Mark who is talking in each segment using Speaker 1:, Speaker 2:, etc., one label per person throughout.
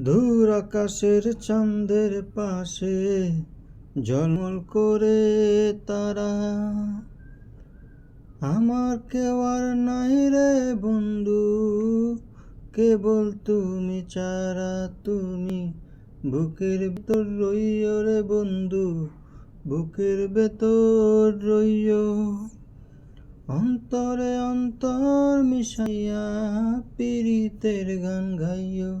Speaker 1: দূর আকাশের চাঁদের পাশে জলমল করে তারা। আমার কেউ আর নাই রে বন্ধু, কেবল তুমি চারা তুমি। বুকের ভেতর রইয় রে বন্ধু, বুকের ভেতর রইও। অন্তরে অন্তর মিশাইয়া পীড়িতের গান গাইও।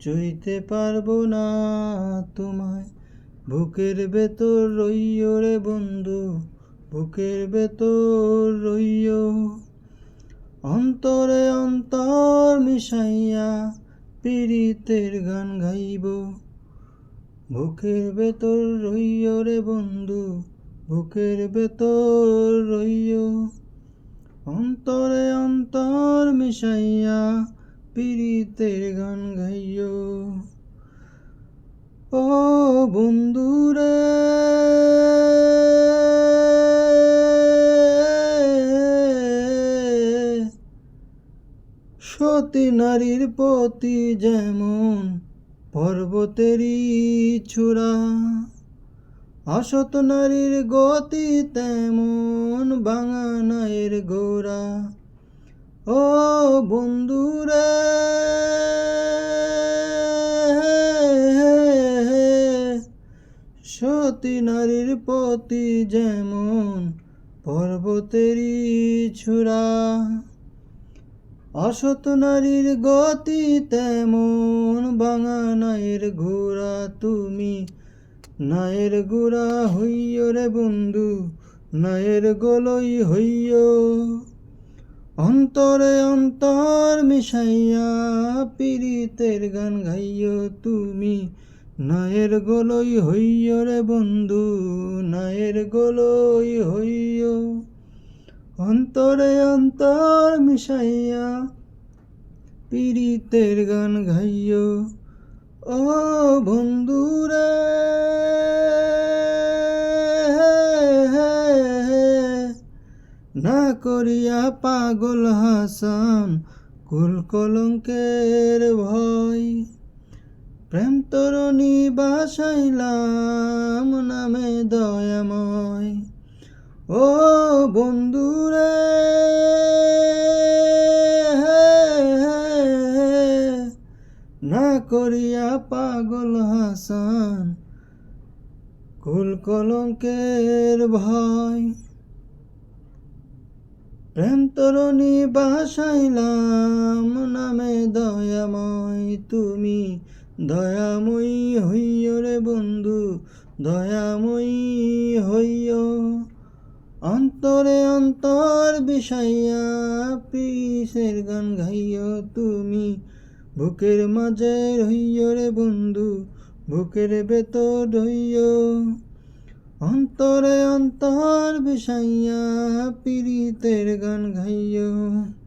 Speaker 1: চুইতে পারব না তোমায়। বুকের ভেতর রইও রে বন্ধু, বুকের ভেতর রইও অন্তরে অন্তর মিশাইয়া পীড়িতের গান গাইব। বুকের ভেতর রইও রে বন্ধু, বুকের ভেতর রইও অন্তরে অন্তর মিশাইয়া পীড়িতের গান গাইও ও বন্ধুরে, সতী নারীর প্রতি যেমন পর্বতেরই চূড়া অসত নারীর গতি তেমন বাঙানায়ের গোড়া ও বন্ধুরে সতী নারীর প্রতি যেমন পর্বতেরই ছুরা অসত নারীর গতি তেমন বাঙানায়ের ঘোড়া তুমি। নায়ের গুড়া হইয় রে বন্ধু, নায়ের গলই হইয়। অন্তরে অন্তর মিশাইয়া পীড়িতের গান গাইয় তুমি। নায়ের গলই হইয় রে বন্ধু, নায়ের গলই হইয়। অন্তরে অন্তর মিশাইয়া পীড়িতের গান গাইয়। ও বন্ধুরে না করিয়া পাগল হাসান, কুল কলঙ্কের ভয়। প্রেম তরণী বাসাইলাম নামে দয়াময়। ও বন্ধুরে না করিয়া পাগল হাসান, কুল কলঙ্কের ভয়। প্রেম তরণী বাসাইলাম নামে দয়াময়, তুমি দয়াময়ী হইয় রে বন্ধু, দয়াময়ী হইয়। অন্তরে অন্তর বিষাইয়া পিসের গান গাইয় তুমি। বুকের মাঝে রইয় রে বন্ধু, বুকের ভেতর রইয়। অন্তরে অন্তর বিষাইয়া পীড়িতের গান গাইয়।